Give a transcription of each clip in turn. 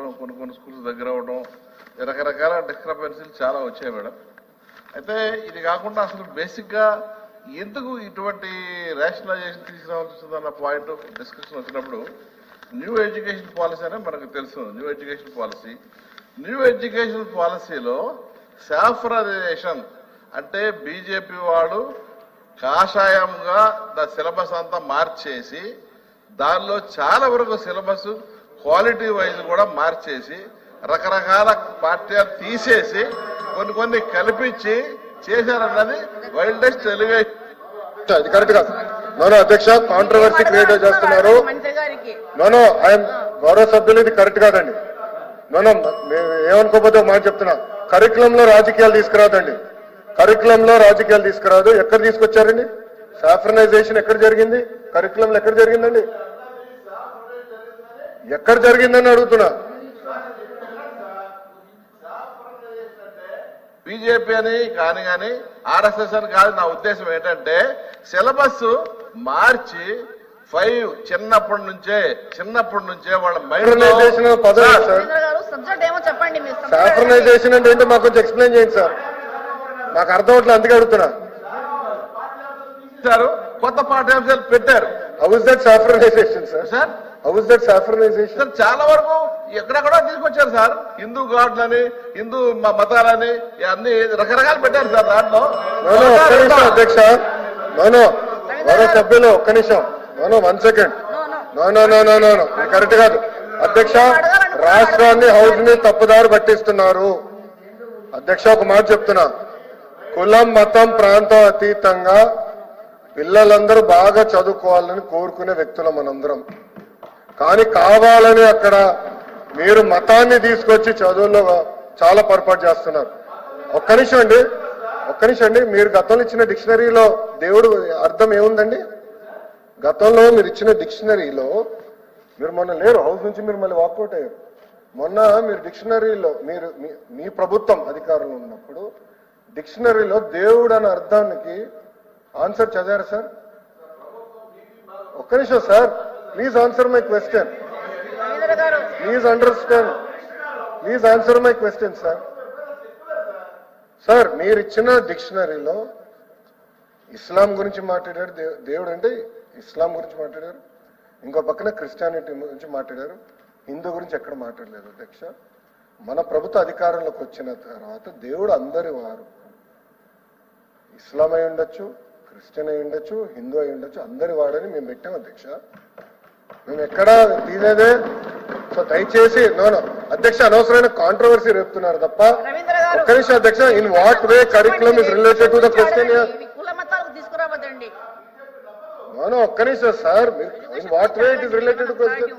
అవ్వటం కొన్ని కొన్ని స్కూల్స్ దగ్గర అవ్వటం రకరకాల డిస్క్రపెన్సీలు చాలా వచ్చాయి మేడం. అయితే ఇది కాకుండా అసలు బేసిక్గా ఎందుకు ఇటువంటి రేషనలైజేషన్ తీసుకురావాల్సి వస్తుందన్న పాయింట్ డిస్కషన్ వచ్చినప్పుడు న్యూ ఎడ్యుకేషన్ పాలసీ అనే మనకు తెలుసు. New education policy new education పాలసీలో సాఫ్రైజేషన్ అంటే బీజేపీ వాడు కాషాయంగా ద సిలబస్ అంతా మార్చేసి దానిలో చాలా వరకు సిలబస్ క్వాలిటీ వైజ్ కూడా మార్చేసి రకరకాల పాఠ్యాలు తీసేసి కొన్ని కొన్ని కల్పించి చేశారన్నది వైల్డెస్ట్ ఎలివేషన్. అది కరెక్ట్ కాదు. నోనో అధ్యక్ష కాంట్రవర్సీ క్రియేట్ చేస్తున్నారు. మంత్రి గారికి. నోనో ఆయన గౌరవ సభ్యులు ఇది కరెక్ట్ కాదండి. నోనో మేము ఏమనుకోకపోతే మాట చెప్తున్నా. కరికులం లో రాజకీయాలు తీసుకురాదండి. కరికులం లో రాజకీయాలు తీసుకురాదు. ఎక్కడ తీసుకొచ్చారండి? సాఫ్రనైజేషన్ ఎక్కడ జరిగింది? కరికులంలో ఎక్కడ జరిగిందండి? ఎక్కడ జరిగిందని అడుగుతున్నా. బీజేపీ అని కానీ కానీ ఆర్ఎస్ఎస్ అని కాదు నా ఉద్దేశం ఏంటంటే సిలబస్ మార్చి ఫైవ్ చిన్నప్పటి నుంచే చిన్నప్పటి నుంచే వాళ్ళ సాఫ్రనైజేషన్ అంటే ఏంటో మాకు కొంచెం ఎక్స్ప్లెయిన్ చేయండి సార్. మాకు అర్థం అవట్లేదు అందుకే అడుగుతున్నా. కొత్త పాఠ్యాంశాలు పెట్టారు. How is that saffronization sir sir చాలా వరకు ఎక్కడెక్కడో తీసుకొచ్చారు సార్. హిందూ గాడ్లని హిందూ మతాలని అన్ని రకరకాలు పెట్టారు సార్ దాంట్లో. అధ్యక్ష. నోనో సభ్యులు ఒక్క నిమిషం. No no one second No, no. No no no no no no correct కాదు. అధ్యక్ష రాష్ట్రాన్ని హౌస్ని తప్పుదారి పట్టిస్తున్నారు. అధ్యక్ష ఒక మాట చెప్తున్నా. కులం మతం ప్రాంతం అతీతంగా పిల్లలందరూ బాగా చదువుకోవాలని కోరుకునే వ్యక్తులం మనందరం. కానీ కావాలని అక్కడ మీరు మతాన్ని తీసుకొచ్చి చదువుల్లో చాలా పొరపాటు చేస్తున్నారు. ఒక్క నిమిషం అండి. ఒక్క నిమిషం అండి. మీరు గతంలో ఇచ్చిన డిక్షనరీలో దేవుడు అర్థం ఏముందండి? గతంలో మీరు ఇచ్చిన డిక్షనరీలో మీరు మొన్న లేరు. హౌస్ నుంచి మీరు మళ్ళీ వాకౌట్ అయ్యారు. మొన్న మీరు డిక్షనరీలో మీరు మీ- మీ ప్రభుత్వం అధికారంలో ఉన్నప్పుడు డిక్షనరీలో దేవుడు అనే అర్థానికి ఆన్సర్ చదివారు సార్? ఒక్క నిమిషం sir. Please answer my question please understand please answer my question sir sir మీరు ఇచ్చిన డిక్షనరీలో ఇస్లాం గురించి మాట్లాడారు. దేవుడు అంటే ఇస్లాం గురించి మాట్లాడారు. ఇంకో పక్కన క్రిస్టియానిటీ గురించి మాట్లాడారు. హిందూ గురించి ఎక్కడ మాట్లాడలేదు అధ్యక్ష. మన ప్రభుత్వ అధికారంలోకి వచ్చిన తర్వాత దేవుడు అందరి వారు ఇస్లాం అయి ఉండొచ్చు క్రిస్టియన్ అయి ఉండొచ్చు హిందూ అయి ఉండొచ్చు అందరి వాడని మేము పెట్టాం అధ్యక్ష. మేము ఎక్కడ తీసేదే సో దయచేసి నోనో అధ్యక్ష అనవసరమైన కాంట్రవర్సీ రేపుతున్నారు తప్ప ఒక్క నిమిషం అధ్యక్ష in what way curriculum is related to the question no no ఒక్క నిమిషం sir in what way it is related to question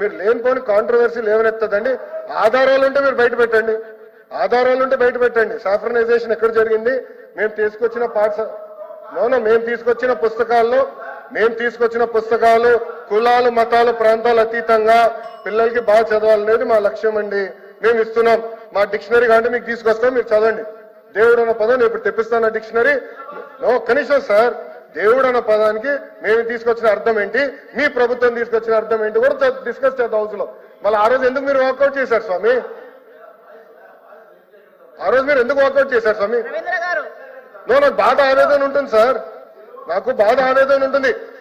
మీరు లేనిపోని కాంట్రవర్సీ లేవనెత్తదండి. ఆధారాలు ఉంటే మీరు బయట పెట్టండి. ఆధారాలు ఉంటే బయట పెట్టండి. సాఫ్రనైజేషన్ ఎక్కడ జరిగింది? మేము తీసుకొచ్చిన పాఠశ నోనో మేము తీసుకొచ్చిన పుస్తకాల్లో మేము తీసుకొచ్చిన పుస్తకాలు కులాలు మతాలు ప్రాంతాలు అతీతంగా పిల్లలకి బాగా చదవాలనేది మా లక్ష్యం అండి. మేము ఇస్తున్నాం. మా డిక్షనరీ కాబట్టి మీకు తీసుకొస్తాం మీరు చదవండి. దేవుడు అన్న పదం ఇప్పుడు తెప్పిస్తాను డిక్షనరీ. నో కనీసం సార్ దేవుడు అన్న పదానికి మేము తీసుకొచ్చిన అర్థం ఏంటి? మీ ప్రభుత్వం తీసుకొచ్చిన అర్థం ఏంటి? కూడా డిస్కస్ చేద్దాం హౌస్లో మళ్ళీ ఆ రోజు ఎందుకు మీరు వాకౌట్ చేశారు స్వామి? ఆ రోజు మీరు ఎందుకు వాకౌట్ చేశారు స్వామి? నో నాకు బాధ ఆవేదన ఉంటుంది సార్. నాకు బాధ ఆవేదన ఉంటుంది.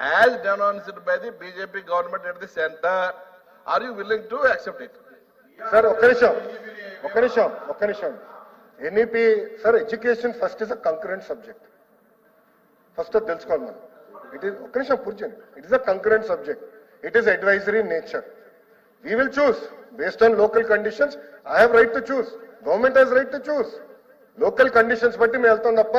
as denounced by the BJP government at the center, are you willing to accept it? Sir ఒక్క నిమిషం ఒక్క నిమిషం ఒక్క నిమిషం. NEP sir education first is a concurrent subject first అది తెలుసుకోవాలి మనం. ఇట్ ఈస్ ఒక్క నిమిషం కూర్చోండి. It is a concurrent subject it is advisory nature we will choose based on local conditions I have right to choose government has right to choose local conditions బట్టి మేము వెళ్తాం తప్ప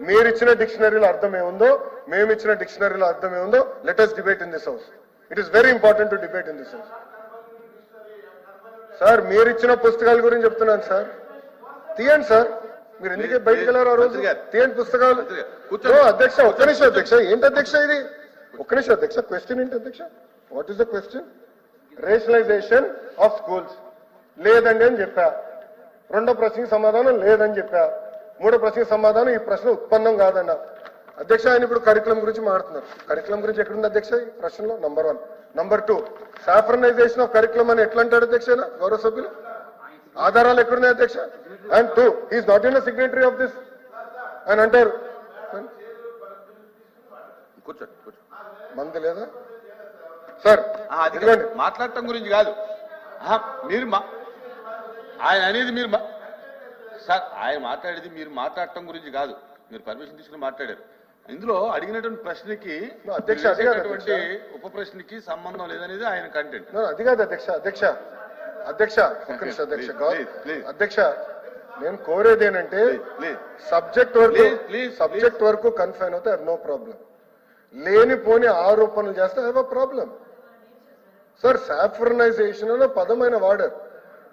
మీరు ఇచ్చిన డిక్షనరీలో అర్థం ఏముందో మేము ఇచ్చిన డిక్షనరీలో అర్థం ఏముందో let us debate in this house it is very important to debate in this house sir మీరు ఇచ్చిన పుస్తకాల గురించి చెప్తున్నాను సార్ తీయండి సార్ మీరు ఎందుకే బయటకు వెళ్ళారు ఆ రోజు. తీయండి పుస్తకాలు. అధ్యక్ష ఒక్క నిమిషం అధ్యక్ష. ఏంటి అధ్యక్ష ఇది? ఒక్క నిమిషం అధ్యక్ష. క్వశ్చన్ ఏంటి అధ్యక్ష? What is the question rationalization of schools లేదండి అని చెప్పా. రెండో ప్రశ్నకి సమాధానం లేదని చెప్పా. మూడో ప్రశ్నకి సమాధానం ఈ ప్రశ్న ఉత్పన్నం కాదన్న అధ్యక్ష ఆయన ఇప్పుడు కరికులం గురించి మాట్లాడుతున్నారు. కరికులం గురించి ఎక్కడుంది అధ్యక్ష? ఈ ప్రశ్నలో number one number two saffronization of curriculum అని ఎట్లా అంటారు అధ్యక్ష? గౌరవ సభ్యులు? ఆధారాలు ఎక్కడున్నాయి అధ్యక్ష? And two is not in signatory of this అని అంటారు. కూర్చోండి కూర్చోండి. మంది లేదా? సార్ మాట్లాడటం గురించి కాదు. మీరు మా ఆయన అనేది మీరు మా- సార్ ఆయన మాట్లాడేది మీరు మాట్లాడటం గురించి కాదు. మీరు పర్మిషన్ తీసుకుని మాట్లాడారు. ఇందులో అడిగినటువంటి ప్రశ్నకి అధ్యక్ష, వేసేటటువంటి ఉప ప్రశ్నకి సంబంధం లేదనేది ఆయన కంటెంట్ అది కాదు అధ్యక్ష అధ్యక్ష. అధ్యక్ష అధ్యక్ష. అధ్యక్ష నేను కోరేది ఏంటంటే సబ్జెక్ట్ వరకు సబ్జెక్ట్ వరకు కన్ఫైన్ అవుతే నో ప్రాబ్లం లేనిపోని ఆరోపణలు చేస్తే have a problem sir saffronization అనే పదమైన వాడారు.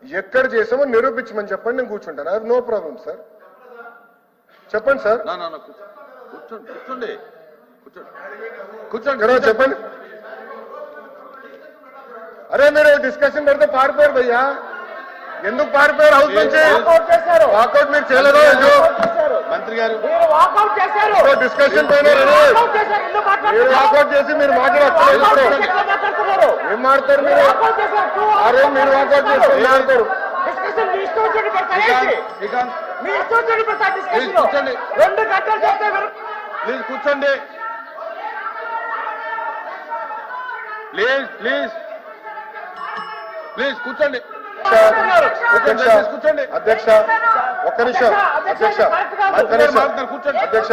ఎక్కడ చేసామో నిరూపించమని చెప్పండి నేను కూర్చుంటాను. ఐ నో ప్రాబ్లం సార్ చెప్పండి సార్ కూర్చోండి కూర్చోండి. కూర్చోండి. కూర్చోండి ఎవరో చెప్పండి. అరే మీరు డిస్కషన్ పెడితే పారిపోయారు భయ్యా. ఎందుకు పారిపోయారు? హౌస్ నుంచి. చేశారు. వాకౌట్ మీరు చేయలేదో? మంత్రి గారు మీరు వాకౌట్ చేశారు. సో డిస్కషన్ పైన మీరు రండి. వాకౌట్ చేశారు. ఎందుకు మీరు మాట్లాడుతున్నారు? వాకౌట్ చేసి మీరు మాట్లాడతారు మాట్లాడుతున్నారు? ఏం మాడతారు మీరు? వాకౌట్ చేశారు. టూ అరే మీరు డిస్కషన్ మీ ఇష్టం మీ ఇష్టం డిస్కషన్ కూర్చోండి. రెండు గంటలు ప్లీజ్ కూర్చోండి. Please please. ప్లీజ్ కూర్చోండి. అధ్యక్ష కూర్చోండి. అధ్యక్ష ఒక్క నిమిషం అధ్యక్ష ఒక్క నిమిషం. మాట్లాడుతున్నారు, కూర్చోండి అధ్యక్ష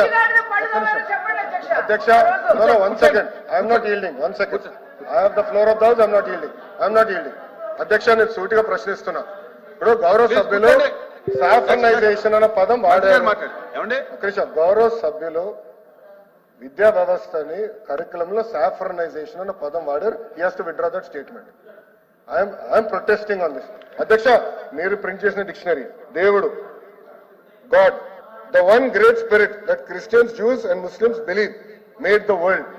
అధ్యక్ష. One second I'm not yielding one second I have the floor of the house I'm not yielding I'm not yielding అధ్యక్ష నేను సూటిగా ప్రశ్నిస్తున్నా. ఇప్పుడు గౌరవ సభ్యులు. సాఫ్రనైజేషన్ అన్న పదం వాడారు. నిమిషం. గౌరవ సభ్యులు విద్యా వ్యవస్థని కరికులంలో సాఫ్రనైజేషన్ అన్న పదం వాడారు. He has to withdraw that statement I'm I'm protesting on this అధ్యక్ష మీరు ప్రింట్ చేసిన డిక్షనరీ దేవుడు god the one great spirit that Christians Jews and Muslims believe made the world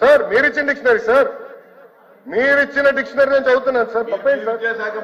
sir మీరు ఇచ్చిన డిక్షనరీ సార్ మీరు ఇచ్చిన డిక్షనరీ నేను చదువుతున్నాను సార్. పంపేయండి సార్?